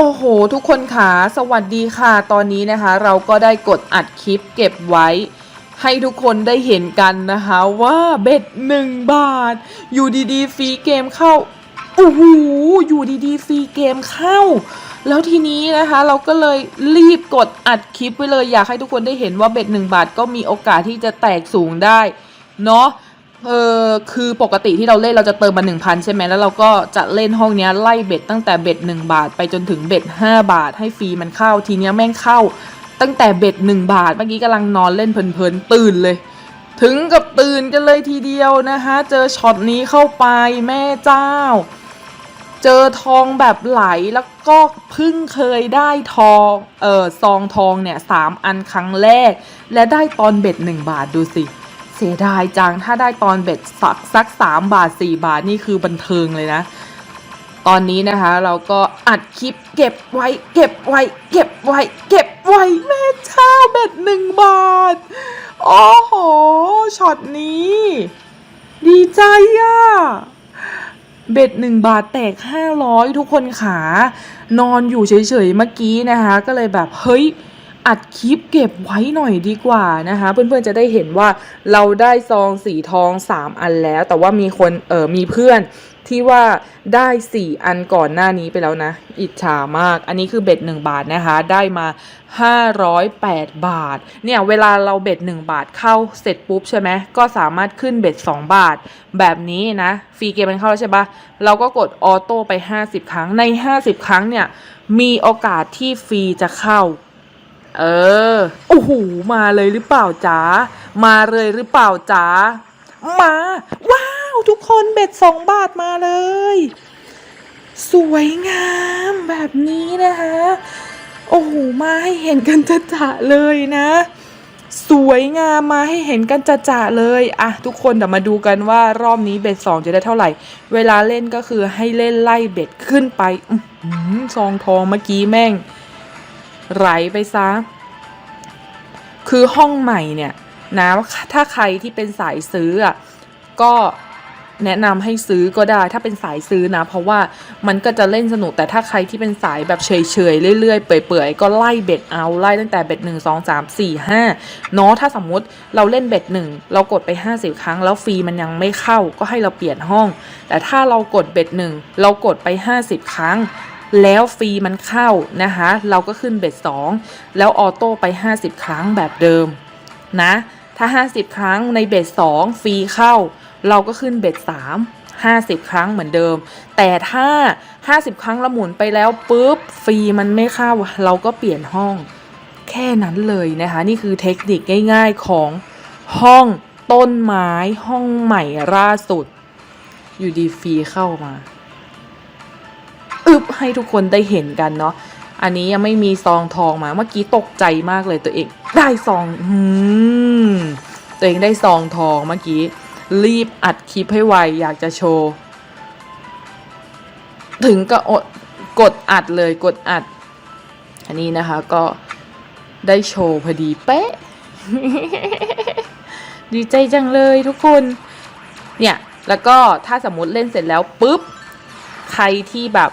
โอ้โห ทุกคนค่ะสวัสดีค่ะ ตอนนี้นะคะ เราก็ได้กดอัดคลิปเก็บไว้ ให้ทุกคนได้เห็นกันนะคะว่าเบ็ดหนึ่งบาท อยู่ดีๆฟรีเกมเข้าโอ้โหอยู่ดีๆฟรีเกมเข้า แล้วทีนี้นะคะเราก็เลยรีบกดอัดคลิปไว้เลยอยากให้ทุกคนได้เห็นว่าเบ็ดหนึ่งบาทก็มีโอกาสที่จะแตกสูงได้เนาะ เออคือปกติที่เราเล่นเราจะเติมมา 1,000 ใช่ไหมแล้วเราก็จะเล่นห้องนี้ไล่เบ็ดตั้งแต่เบ็ด 1 บาท ไปจนถึงเบ็ด 5 บาท ให้ฟรีมันเข้าทีเนี้ยแม่งเข้า ตั้งแต่เบ็ด 1 บาท เมื่อกี้กำลังนอนเล่นเพลินๆตื่นเลย ถึงกับตื่นกันเลยทีเดียวนะคะเจอช็อตนี้เข้าไปแม่เจ้า เจอทองแบบไหลแล้วก็เพิ่งเคยได้ทองเออซองทองเนี่ยสามอันครั้งแรก และได้ตอนเบ็ดหนึ่งบาทดูสิ เสียดายจัง ถ้าได้ตอนเบ็ดสักสักสามบาทสี่บาทนี่คือบันเทิงเลยนะ ตอนนี้นะคะ เราก็อัดคลิปเก็บไว้ เก็บไว้ เก็บไว้ เก็บไว้แม่เจ้าเบ็ดหนึ่งบาท โอ้โหช็อตนี้ ดีใจอะเบ็ดหนึ่งบาทแตกห้าร้อยทุกคนขา นอนอยู่เฉยๆเมื่อกี้นะคะ ก็เลยแบบเฮ้ย อัดคลิปเก็บไว้หน่อยดีกว่านะคะ เพื่อนๆจะได้เห็นว่าเราได้ซองสีทอง 3 อันแล้ว แต่ว่ามีคนเออมีเพื่อนที่ว่าได้ 4 อันก่อนหน้านี้ไปแล้วนะ อิจฉามาก อันนี้คือเบ็ด 1 บาทนะคะ ได้มา 508 บาท เนี่ยเวลาเราเบ็ด 1 บาทเข้าเสร็จปุ๊บใช่ไหม ก็สามารถขึ้นเบ็ด 2 บาท แบบนี้นะ ฟรีเกมมันเข้าแล้วใช่ปะเราก็กดออโต้ไป 50 ครั้ง ใน 50 ครั้งเนี่ย มีโอกาสที่ฟรีจะเข้า เออ โอ้โห มาเลยหรือเปล่าจ๊ะมาเลยหรือเปล่าจ๊ะมา ว้าว ทุกคนเบ็ดสองบาทมาเลย สวยงามแบบนี้นะคะ โอ้โห มาให้เห็นกันจะๆเลยนะ สวยงามมาให้เห็นกันจะๆเลยอะทุกคนเดี๋ยวมาดูกันว่ารอบนี้เบ็ดสองจะได้เท่าไหร่ เวลาเล่นก็คือให้เล่นไล่เบ็ดขึ้นไปอื้อหือซองทองเมื่อกี้แม่งไหลไปซะ คือห้องใหม่เนี่ยนะถ้าใครที่เป็นสายซื้ออะก็แนะนำให้ซื้อก็ได้ถ้าเป็นสายซื้อนะ เพราะว่ามันก็จะเล่นสนุกแต่ถ้าใครที่เป็นสายแบบเฉยๆเรื่อยๆเปื่อยๆก็ไล่เบ็ดเอาไล่ตั้งแต่เบ็ดหนึ่งสองสามสี่ห้าเนาะถ้าสมมุติเราเล่นเบ็ดหนึ่งเรากดไป50ครั้ง แล้วฟรีมันยังไม่เข้าก็ให้เราเปลี่ยนห้อง แต่ถ้าเรากดเบ็ดหนึ่งเรากดไป50ครั้ง แล้วฟรีมันเข้านะคะ เราก็ขึ้นเบ็ด2 แล้วออโต้ไป 50 ครั้งแบบเดิมนะ ถ้า 50 ครั้งในเบ็ด2ฟรีเข้า เราก็ขึ้นเบ็ด3 50 ครั้งเหมือนเดิม แต่ถ้า 50 ครั้งละหมุนไปแล้วปุ๊บฟรีมันไม่เข้า เราก็เปลี่ยนห้อง แค่นั้นเลยนะคะ นี่คือเทคนิคง่ายๆของห้องต้นไม้ห้องใหม่ล่าสุด อยู่ดีฟรีเข้ามา อึบให้ทุกคนได้เห็นกันเนาะอันนี้ยังไม่มีซองทองมาเมื่อกี้ตกใจมากเลยตัวเอง ได้ซองอืมตัวเองได้ซองทองเมื่อกี้ รีบอัดคลิปให้ไวอยากจะโชว์ ถึงก็อดกดอัดเลยกดอัด อันนี้นะคะก็ได้โชว์พอดีเป๊ะ ดีใจจังเลยทุกคน เนี่ย แล้วก็ถ้าสมมติเล่นเสร็จแล้วปุ๊บ ใครที่แบบ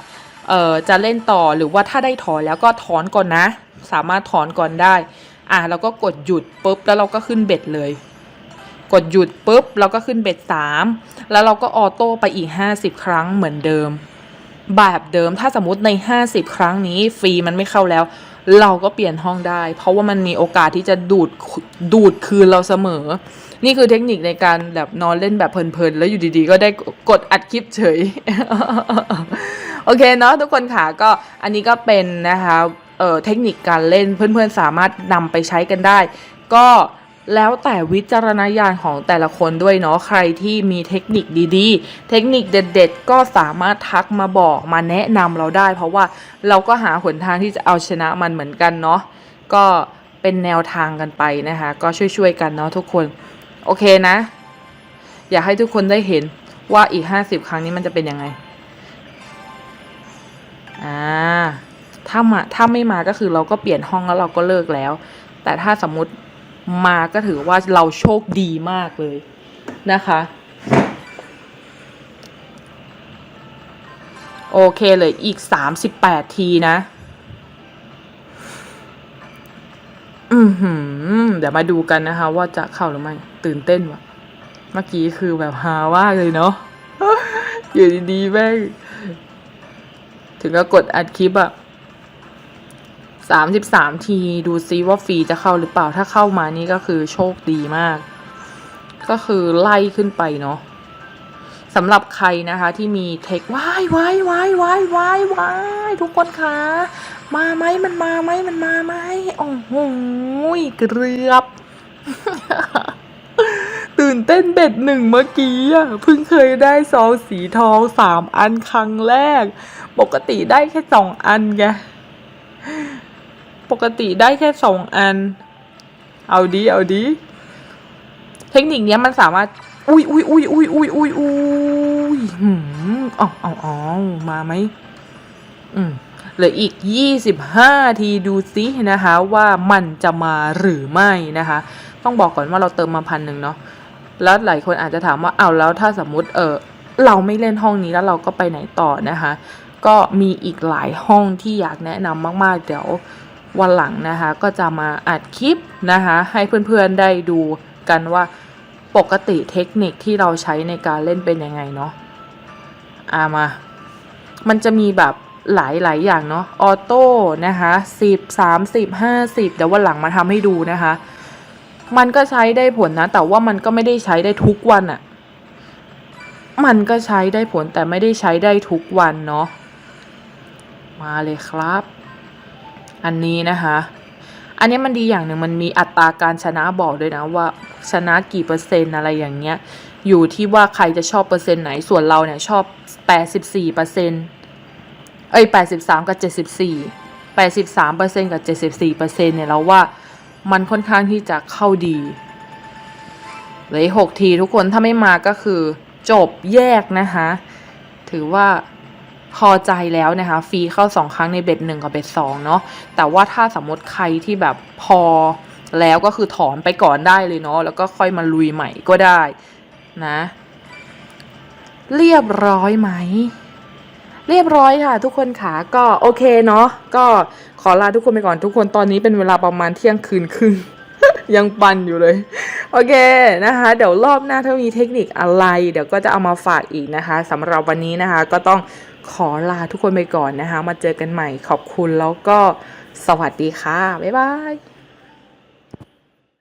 เอ่อจะเล่นต่อหรือว่าถ้าได้ถอนแล้วก็ถอนก่อนนะ สามารถถอนก่อนได้อะเราก็กดหยุดปุ๊บแล้วเราก็ขึ้นเบ็ดเลย กดหยุดปุ๊บเราก็ขึ้นเบ็ดสามแล้วเราก็ออโต้ไปอีก 50 ครั้งเหมือนเดิม แบบเดิมถ้าสมมติใน 50 ครั้งนี้ฟรีมันไม่เข้าแล้ว เราก็เปลี่ยนห้องได้ เพราะว่ามันมีโอกาสที่จะดูดดูดคืนเราเสมอ นี่คือเทคนิคในการแบบนอนเล่นแบบเพลินๆแล้วอยู่ดีๆ ก็ได้กดอัดคลิปเฉย โอเคเนาะทุกคนค่ะก็อันนี้ก็เป็นนะคะเอ่อเทคนิคการเล่นเพื่อนๆสามารถนำไปใช้กันได้ ก็แล้วแต่วิจารณญาณของแต่ละคนด้วยเนาะใครที่มีเทคนิคดีๆ เทคนิคเด็ด ๆ ก็สามารถทักมาบอกมาแนะนำเราได้ เพราะว่าเราก็หาหนทางที่จะเอาชนะมันเหมือนกันเนาะก็เป็นแนวทางกันไปนะคะ ก็ช่วยๆกันเนาะทุกคน โอเคนะ อยากให้ทุกคนได้เห็นว่าอีก 50 ครั้งนี้มันจะเป็นยังไง อ่าถ้ามาถ้าไม่มาก็คือเราก็เปลี่ยนห้องแล้วเราก็เลิกแล้ว แต่ถ้าสมมติมาก็ถือว่าเราโชคดีมากเลยนะคะโอเคเลยอีกสามสิบแปดทีนะ อือเดี๋ยวมาดูกันนะคะ ว่าจะเข้าหรือไม่ ตื่นเต้นวะเมื่อกี้คือแบบฮาว่าเลยเนาะ อยู่ดีๆแม่ ถึงก็กดอัดคลิปอะสามสิบสามทีดูซิว่าฟรีจะเข้าหรือเปล่าถ้าเข้ามานี่ก็คือโชคดีมาก ก็คือไล่ขึ้นไปเนาะสำหรับใครนะคะที่มีเทคว้ายว้ายว้ายว้ายว้ายว้ายทุกคนคะมาไหมมันมาไหมมันมาไหมโอ้โหเกือบ ตื่นเต้นเบ็ดหนึ่งเมื่อกี้อะเพิ่งเคยได้ซองสีทองสามอันครั้งแรก ปกติได้แค่สองอันไงปกติได้แค่สองอัน เอาดีเอาดี เทคนิคนี้มันสามารถ อุ้ยอุ้ยอุ้ยอุ้ยอุ้ยอุ้ยอุ้ยหืมอ๋ออ๋ออ๋อมาไหมอืมเหลืออีกยี่สิบห้าทีดูซินะคะ ว่ามันจะมาหรือไม่นะคะ ต้องบอกก่อนว่าเราเติมมาพันหนึ่งเนาะ แล้วหลายคนอาจจะถามว่าเอาแล้วถ้าสมมติเออเราไม่เล่นห้องนี้แล้วเราก็ไปไหนต่อนะคะ ก็มีอีกหลายห้องที่อยากแนะนำมากๆ เดี๋ยววันหลังนะคะ ก็จะมาอัดคลิปนะคะ ให้เพื่อนๆได้ดูกันว่าปกติเทคนิคที่เราใช้ในการเล่นเป็นยังไงเนาะอามา มันจะมีแบบหลายหลายอย่างเนาะออโต้นะคะสิบสามสิบห้าสิบเดี๋ยววันหลังมาทำให้ดูนะคะ มันก็ใช้ได้ผลนะ แต่ว่ามันก็ไม่ได้ใช้ได้ทุกวันอะมันก็ใช้ได้ผลแต่ไม่ได้ใช้ได้ทุกวันเนาะ มาเลยครับ อันนี้นะคะ อันนี้มันดีอย่างหนึ่งมันมีอัตราการชนะบอกด้วยนะว่า ชนะกี่เปอร์เซ็นต์อะไรอย่างเงี้ย อยู่ที่ว่าใครจะชอบเปอร์เซ็นต์ไหน ส่วนเราเนี่ยชอบ 84เปอร์เซ็นต์เอ้ย83 กับ 74 83เปอร์เซ็นต์กับ 74เปอร์เซ็นต์เนี่ยเราว่า มันค่อนข้างที่จะเข้าดีเหลือหกทีทุกคนถ้าไม่มาก็คือจบแยกนะคะ ถือว่าพอใจแล้วนะคะ ฟรีเข้าสองครั้งในเบ็ดหนึ่งกับเบ็ดสองเนาะแต่ว่าถ้าสมมติใครที่แบบพอแล้วก็คือถอนไปก่อนได้เลยเนาะแล้วก็ค่อยมาลุยใหม่ก็ได้นะ เรียบร้อยไหม เรียบร้อยค่ะ ทุกคนค่ะก็โอเคเนาะก็ขอลาทุกคนไปก่อนทุกคนตอนนี้เป็นเวลาประมาณเที่ยงคืนครึ่งยังปันอยู่เลย โอเคนะคะ เดี๋ยวรอบหน้าถ้ามีเทคนิคอะไร เดี๋ยวก็จะเอามาฝากอีกนะคะสำหรับวันนี้นะคะ ก็ต้องขอลาทุกคนไปก่อนนะคะ มาเจอกันใหม่ขอบคุณแล้วก็สวัสดีค่ะ บ๊ายบาย